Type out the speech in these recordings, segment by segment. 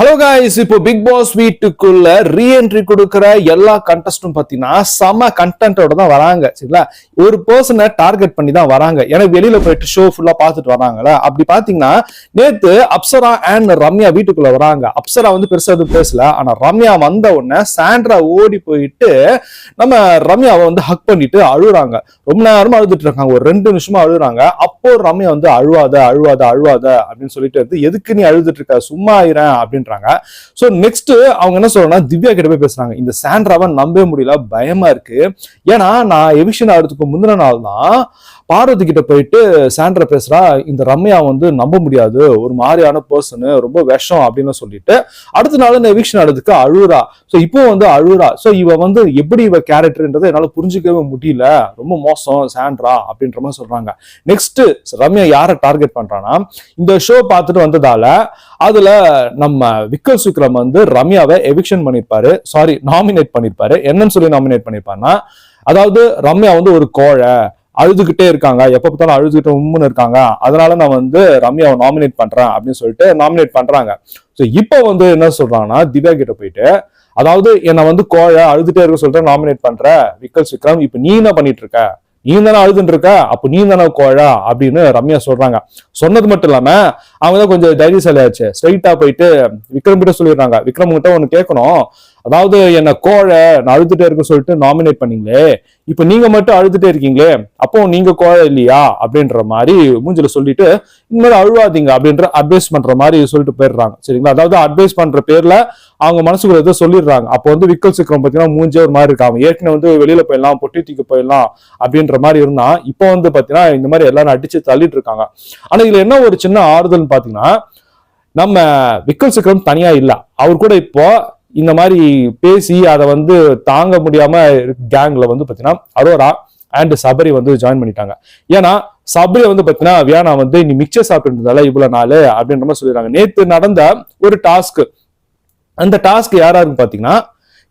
Hello guys இப்போ Bigg Boss வீட்டுக்குள்ள reentry கொடுக்குற எல்லா கண்டஸ்டும் பார்த்தீங்கன்னா செம கண்டென்ட்டோட தான் வராங்க. சரிங்களா? ஒரு பர்சனை டார்கெட் பண்ணி தான் வராங்க. ஏன்னா வெளியில போயிட்டு ஷோ ஃபுல்லா பார்த்துட்டு வராங்களா அப்படி பாத்தீங்கன்னா நேத்து அப்சரா அண்ட் ரம்யா வீட்டுக்குள்ள வராங்க. அப்சரா வந்து பெருசா எதுவும் பேசல. ஆனா ரம்யா வந்த உடனே சாண்ட்ரா ஓடி போயிட்டு நம்ம ரம்யாவை வந்து ஹக் பண்ணிட்டு அழுகுறாங்க. ரொம்ப நேரமா அழுதுட்டு இருக்காங்க. ஒரு ரெண்டு நிமிஷமா அழுகுறாங்க. அப்போ ரம்யா வந்து அழுவாத அழுவாத அழுவாத அப்படின்னு சொல்லிட்டு வந்து எதுக்கு நீ அழுதுட்டு இருக்க? சும்மா ஆயிரேன் அப்படின்றாங்க ஸோ நெக்ஸ்ட் அவங்க என்ன சொல்றாங்க திவ்யா கிட்ட போய் பேசுறாங்க. இந்த சாண்ட்ராவை நம்பவே முடியல பயமா இருக்கு. ஏன்னா நான் எவிஷன் ஆகிறதுக்கு முந்தின நாள் தான் பார்வதி கிட்ட போயிட்டு சாண்ட்ரா பேசுறா இந்த ரம்யா வந்து நம்ப முடியாது ஒரு மாதிரியான பர்சனு ரொம்ப விஷம் அப்படின்னு சொல்லிட்டு அடுத்த நாள் இந்த எவிக்ஷன் ஆனதுக்கு அழுறா ஸோ இப்போ வந்து அழுறா ஸோ இவ வந்து எப்படி இவ கேரக்டர்ன்றதை என்னால் புரிஞ்சுக்கவே முடியல. ரொம்ப மோசம் சாண்ட்ரா அப்படின்ற மாதிரி சொல்றாங்க. நெக்ஸ்ட் ரம்யா யாரை டார்கெட் பண்றான்னா இந்த ஷோ பார்த்துட்டு வந்ததால அதுல நம்ம விக்கல் சுக்ரம் வந்து ரம்யாவை எவிக்ஷன் பண்ணிருப்பாரு. சாரி நாமினேட் பண்ணிருப்பாரு. என்னன்னு சொல்லி நாமினேட் பண்ணிருப்பாருன்னா அதாவது ரம்யா வந்து ஒரு கோழை. அழுதுகிட்டே இருக்காங்க. எப்போ பார்த்தாலும் அழுதுகிட்டு உம்முன்னு இருக்காங்க. அதனால நான் வந்து ரம்யாவை நாமினேட் பண்றேன் அப்படின்னு சொல்லிட்டு நாமினேட் பண்றாங்க. ஸோ இப்போ வந்து என்ன சொல்றாங்கன்னா திவ்யா கிட்ட போயிட்டு அதாவது என்னை வந்து கோழை அழுதுகிட்டே இருக்க சொல்லிட்டு நாமினேட் பண்ற விக்கல் விக்ரம் இப்போ நீ என்ன பண்ணிட்டு இருக்க? நீ தானே அழுதுன்னு இருக்க அப்போ நீ தானே கோழா அப்படின்னு ரம்யா சொல்றாங்க. சொன்னது மட்டும் இல்லாம அவங்க தான் கொஞ்சம் தைரியசாலி ஆச்சு ஸ்ட்ரைட்டா போயிட்டு விக்ரம் கிட்ட சொல்லிடுறாங்க. விக்ரம் கிட்ட ஒன்று கேட்கணும். அதாவது என்ன கோழை நான் அழுதுட்டே இருக்க சொல்லிட்டு நாமினேட் பண்ணீங்களே. இப்போ நீங்க மட்டும் அழுதுட்டே இருக்கீங்களே. அப்போ நீங்க கோழை இல்லையா? அப்படின்ற மாதிரி மூஞ்சில சொல்லிட்டு இந்த மாதிரி அழுவாதீங்க அப்படின்ற அட்வைஸ் பண்ற மாதிரி சொல்லிட்டு போயிடுறாங்க. சரிங்களா? அதாவது அட்வைஸ் பண்ற பேர்ல அவங்க மனசுக்குள்ள ஏதோ சொல்லிடுறாங்க. அப்போ வந்து விக்கல் சிக்ரம் பார்த்தீங்கன்னா மூஞ்சே ஒரு மாதிரி இருக்காங்க ஏற்கனவே வந்து வெளியில போயிடலாம் பொட்டி தூக்கி போயிடலாம் அப்படின்ற மாதிரி இருந்தா இப்போ வந்து பார்த்தீங்கன்னா இந்த மாதிரி எல்லாரும் அடிச்சு தள்ளிட்டு இருக்காங்க. ஆனா இதுல என்ன ஒரு சின்ன ஆறுதல்னு பார்த்தீங்கன்னா நம்ம விக்கல் சிக்ரம் தனியா இல்லை. அவர் கூட இப்போ இந்த மாதிரி பேசி அதை வந்து தாங்க முடியாம கேங்ல வந்து பார்த்தீங்கன்னா அரோரா அண்ட் சபரி வந்து ஜாயின் பண்ணிட்டாங்க. ஏன்னா சபரி வந்து பார்த்தீங்கன்னா வியானா வந்து நீ மிக்சர் சாப்பிட்டு இவ்வளவு நாள் அப்படின்ற மாதிரி சொல்லிடுறாங்க. நேற்று நடந்த ஒரு டாஸ்க் அந்த டாஸ்க் யாராருன்னு பார்த்தீங்கன்னா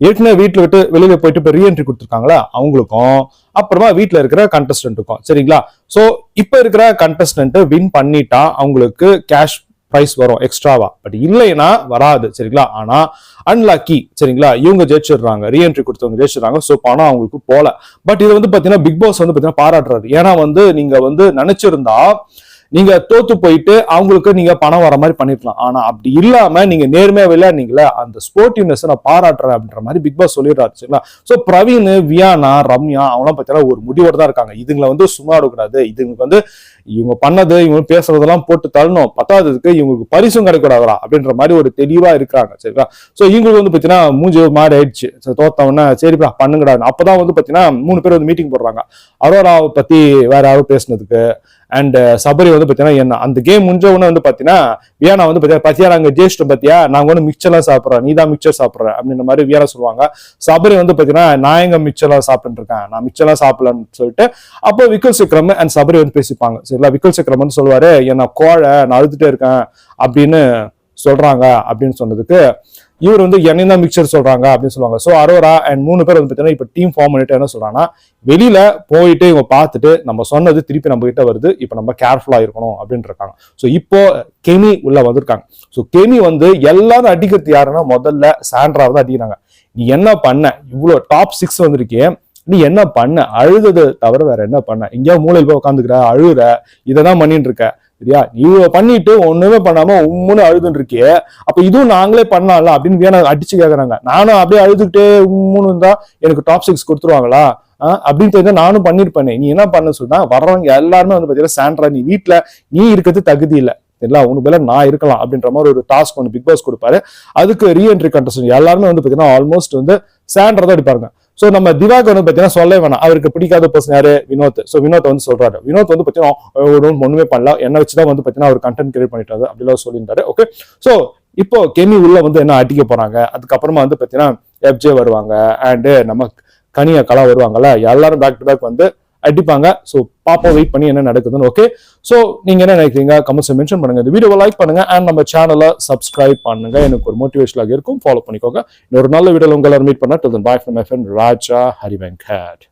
ஏற்கனவே வீட்டில் விட்டு வெளியில் போயிட்டு இப்போ ரீஎன்ட்ரி கொடுத்துருக்காங்களா? அவங்களுக்கும். அப்புறமா வீட்டில் இருக்கிற கண்டஸ்டன்ட்டுக்கும் சரிங்களா? ஸோ இப்போ இருக்கிற கண்டஸ்டன்ட்டு வின் பண்ணிட்டா அவங்களுக்கு கேஷ் ப்ரைஸ் வரும் எக்ஸ்ட்ராவா பட் இல்லைன்னா வராது சரிங்களா? ஆனால் அன்லாக்கி சரிங்களா? இவங்க ஜெயிச்சிடுறாங்க. ரீஎன்ட்ரி கொடுத்தவங்க ஜெயிச்சிடுறாங்க. ஸோ பணம் அவங்களுக்கு போல. பட் இது வந்து பார்த்தீங்கன்னா பிக் பாஸ் வந்து பார்த்தீங்கன்னா பாராட்டுறாரு. ஏன்னா வந்து நீங்கள் வந்து நினச்சிருந்தா நீங்க தோத்து போயிட்டு அவங்களுக்கு நீங்க பணம் வர மாதிரி பண்ணிருக்கலாம். ஆனா அப்படி இல்லாம நீங்க நேர்மையா விளையாடுனீங்களே அந்த ஸ்போர்ட்டிவ்னஸ் நான் பாராட்டுறேன் அப்படின்ற மாதிரி பிக் பாஸ் சொல்லிடுறாரு சரிங்களா? சோ பிரவீன் வியானா ரம்யா அவங்களாம் பார்த்தீங்கன்னா ஒரு முடிவோட தான் இருக்காங்க. இதுங்களை வந்து சும்மா எடுக்கூடாது இதுங்களுக்கு வந்து இவங்க பண்ணது இவங்க பேசுறதெல்லாம் போட்டு தள்ளணும். பத்தாததுக்கு இவங்களுக்கு பரிசும் கிடைக்கூடாதா அப்படின்ற மாதிரி ஒரு தெளிவா இருக்கிறாங்க சரிங்களா? சோ இவங்களுக்கு வந்து பாத்தீங்கன்னா மூஞ்சி ஒரு மாதிரி ஆயிடுச்சு. சரி, சரிப்பா பண்ணுங்கடா அப்பதான் வந்து பாத்தீங்கன்னா மூணு பேர் வந்து மீட்டிங் போடுறாங்க. அரோராவை பத்தி வேற யாரும் பேசுனதுக்கு அண்ட் சபரி வந்து பாத்தீங்கன்னா என்ன அந்த கேம் முடிஞ்ச உடனே வந்து பாத்தீங்கன்னா வியானா வந்து பாத்தீங்கன்னா பத்தியா நாங்க ஜெயிச்சிட்டோம் பாத்தியா? நாங்க வந்து மிக்சர்லாம் சாப்பிடுறோம். நீ தான் மிக்சர் சாப்பிடுற அப்படின்ற மாதிரி வியானா சொல்லுவாங்க. சபரி வந்து பாத்தீங்கன்னா நான் எங்க மிக்சர்லாம் சாப்பிட்டு இருக்கேன். நான் மிக்சர்லாம் சாப்பிடலன்னு சொல்லிட்டு அப்போ விக்கல் சிக்ரம் அண்ட் சபரி வந்து பேசிப்பாங்க சரி சரிங்களா விக்கல் சக்கரம்னு சொல்லுவார் என்னை என்ன கோழை நான் அழுதுட்டே இருக்கேன் அப்படின்னு சொல்கிறாங்க அப்படின்னு சொன்னதுக்கு இவர் வந்து என்னையும் தான் மிக்சர் சொல்கிறாங்க அப்படின்னு சொல்லுவாங்க. ஸோ அரோரா அண்ட் மூணு பேர் வந்து பார்த்தீங்கன்னா இப்போ டீம் ஃபார்ம் பண்ணிட்டு என்ன சொல்கிறாங்கன்னா வெளியில் போயிட்டு இவங்க பார்த்துட்டு நம்ம சொன்னது திருப்பி நம்ம கிட்ட வருது இப்போ நம்ம கேர்ஃபுல்லாக இருக்கணும் அப்படின்னு இருக்காங்க. ஸோ இப்போ கெமி உள்ள வந்திருக்காங்க. ஸோ கெமி வந்து எல்லாரும் அடிக்கிறது யாருன்னா முதல்ல சாண்ட்ராவை தான் அடிக்கிறாங்க. நீ என்ன பண்ண? இவ்வளோ டாப் சிக்ஸ் வந்திருக்கேன் நீ என்ன பண்ண? அழுதது தவிர வேற என்ன பண்ண? எங்கேயாவது மூளையில் போய் உட்காந்துக்கிற அழுகுற இதை தான் பண்ணிட்டு இருக்க. சரியா? நீ பண்ணிட்டு ஒண்ணுமே பண்ணாம உம்முன்னு அழுதுன்னு இருக்கியே. அப்ப இதுவும் நாங்களே பண்ணலாம்ல அப்படின்னு வேணா அடிச்சு கேக்குறாங்க. நானும் அப்படியே அழுதுகிட்டே உம்முன்னு இருந்தா எனக்கு டாப் சிக்ஸ் கொடுத்துருவாங்களா? அப்படின்னு தெரிஞ்சா நானும் பண்ணிருப்பேனே. நீ என்ன பண்ண சொன்னா வர்றவங்க எல்லாருமே வந்து பாத்தீங்கன்னா சாண்ட்ரா நீ வீட்டுல நீ இருக்கிறது தகுதி இல்லை. சரிங்களா உனக்கு பேல நான் இருக்கலாம் அப்படின்ற மாதிரி ஒரு டாஸ்க் ஒன்று பிக் பாஸ் கொடுப்பாரு. அதுக்கு ரீஎன்ட்ரி கண்டஸ்டன் எல்லாருமே வந்து பார்த்தீங்கன்னா ஆல்மோஸ்ட் வந்து சேண்டர் தான் அடிப்பாருங்க ஸோ நம்ம திவாக் வந்து பார்த்தீங்கன்னா சொல்லவே வேணாம். அவருக்கு பிடிக்காத பர்சன் யாரு? வினோத். ஸோ வினோத் வந்து சொல்றாரு. வினோத் வந்து பார்த்தீங்கன்னா ஒரு ஒன்றுமே பண்ணல. என்ன வச்சு தான் வந்து பார்த்தீங்கன்னா அவர் கண்டென்ட் கிரியேட் பண்ணிட்டாரு அப்படிலாம் சொல்லியிருந்தாரு. ஓகே ஸோ இப்போ கெமி உள்ள வந்து என்ன அடிக்க போறாங்க? அதுக்கப்புறமா வந்து பார்த்தீங்கன்னா எஃப்ஜே வருவாங்க. அண்டு நம்ம கனியா கலா வருவாங்கல்ல. எல்லாரும் பேக் டு பேக் வந்து அடிப்பாங்க. ஸோ பாப்பா வெயிட் பண்ணி என்ன நடக்குதுன்னு ஓகே ஸோ நீங்க என்ன நினைக்கிறீங்க? கமெண்ட்ஸை மென்ஷன் பண்ணுங்க. இந்த வீடியோவை லைக் பண்ணுங்க அண்ட் நம்ம சேனலை சப்ஸ்கிரைப் பண்ணுங்க. எனக்கு ஒரு மோட்டிவேஷனாக இருக்கும். ஃபாலோ பண்ணிக்கோங்க. இன்னொரு நல்ல வீடியோவில் உங்களை மீட் பண்ணா. To bye from my friend Raja Harivenkat